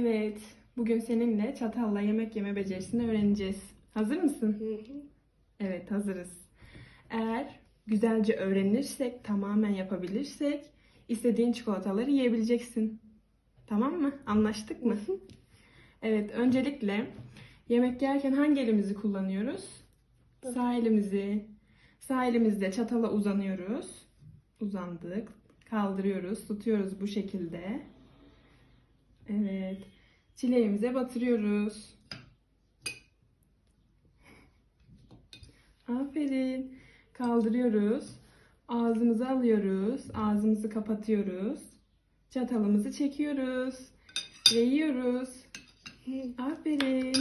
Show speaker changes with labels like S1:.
S1: Evet, bugün seninle çatalla yemek yeme becerisini öğreneceğiz. Hazır mısın? Evet, hazırız. Eğer güzelce öğrenirsek, tamamen yapabilirsek istediğin çikolataları yiyebileceksin. Tamam mı? Anlaştık mı? Evet, öncelikle yemek yerken hangi elimizi kullanıyoruz? Sağ elimizi. Sağ elimizle çatala uzanıyoruz. Uzandık. Kaldırıyoruz. Tutuyoruz bu şekilde. Çileğimize batırıyoruz. Aferin. Kaldırıyoruz. Ağzımıza alıyoruz. Ağzımızı kapatıyoruz. Çatalımızı çekiyoruz. Ve yiyoruz. Aferin.